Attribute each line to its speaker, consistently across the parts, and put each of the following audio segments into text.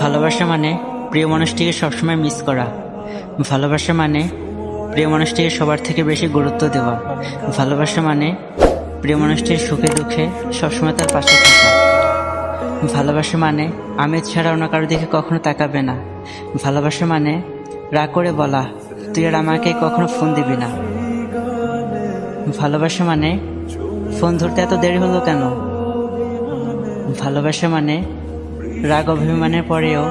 Speaker 1: ভালোবাসা মানে প্রিয় মানুষটিকে সবসময় মিস করা। ভালোবাসা মানে প্রিয় মানুষটিকে সবার থেকে বেশি গুরুত্ব দেওয়া। ভালোবাসা মানে প্রিয় মানুষটির সুখে দুঃখে সবসময় তার পাশে থাকা। ভালোবাসা মানে আমি ছাড়া অন্য কারও দিকে কখনো তাকাবে না। ভালোবাসা মানে রাগ করে বলা, তুই আর আমাকে কখনো ফোন দিবি না। ভালোবাসা মানে ফোন ধরতে এত দেরি হলো কেন? ভালোবাসা মানে রাগ অভিমানের পরেও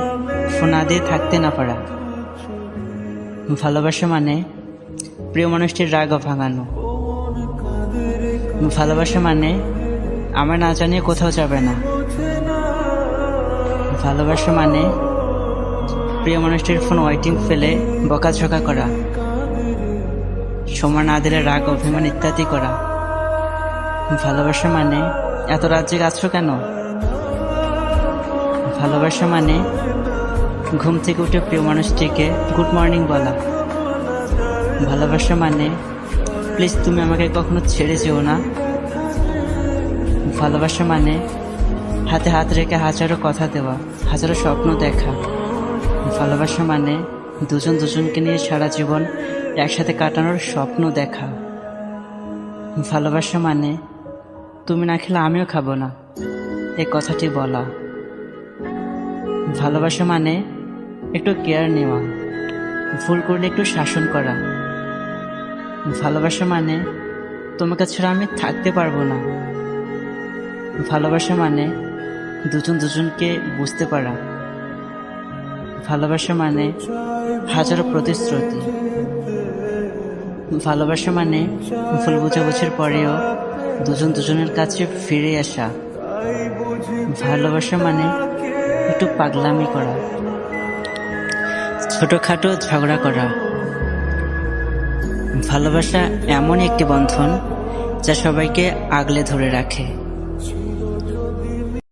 Speaker 1: ফোন দিয়ে থাকতে না পারা। ভালোবাসা মানে প্রিয় মানুষটির রাগ ভাঙানো। ভালোবাসা মানে আমার না জানিয়ে কোথাও যাবে না। ভালোবাসা মানে প্রিয় মানুষটির ফোন ওয়াইটিং ফেলে বকাঝকা করা। সময় না দিলে রাগ, অভিমান ইত্যাদি করা। ভালোবাসা মানে এত রাজ্যে আছো কেন? ভালোবাসা মানে ঘুম থেকে উঠে প্রিয় মানুষটিকে গুড মর্নিং বলা। ভালোবাসা মানে প্লিজ তুমি আমাকে কখনো ছেড়ে যেও না। ভালোবাসা মানে হাতে হাত রেখে হাজারো কথা দেওয়া, হাজারো স্বপ্ন দেখা। ভালোবাসা মানে দুজন দুজনকে নিয়ে সারা জীবন একসাথে কাটানোর স্বপ্ন দেখা। ভালোবাসা মানে তুমি না খেলে আমিও খাব না। এই কথাটি বলা। ভালোবাসা মানে একটু কেয়ার নেওয়া, ভুল করলে একটু শাসন করা। ভালোবাসা মানে তোমাকে ছাড়া আমি থাকতে পারব না। ভালোবাসা মানে দুজন দুজনকে বুঝতে পারা। ভালোবাসা মানে হাজারো প্রতিশ্রুতি। ভালোবাসা মানে ভুল বোঝাবুঝির পরেও দুজন দুজনের কাছে ফিরে আসা। ভালোবাসা মানে একটু পাগলামি করা। ছোটখাটো ঝগড়া করা। ভালোবাসা এমন একটি বন্ধন যা সবাইকে আগলে ধরে রাখে।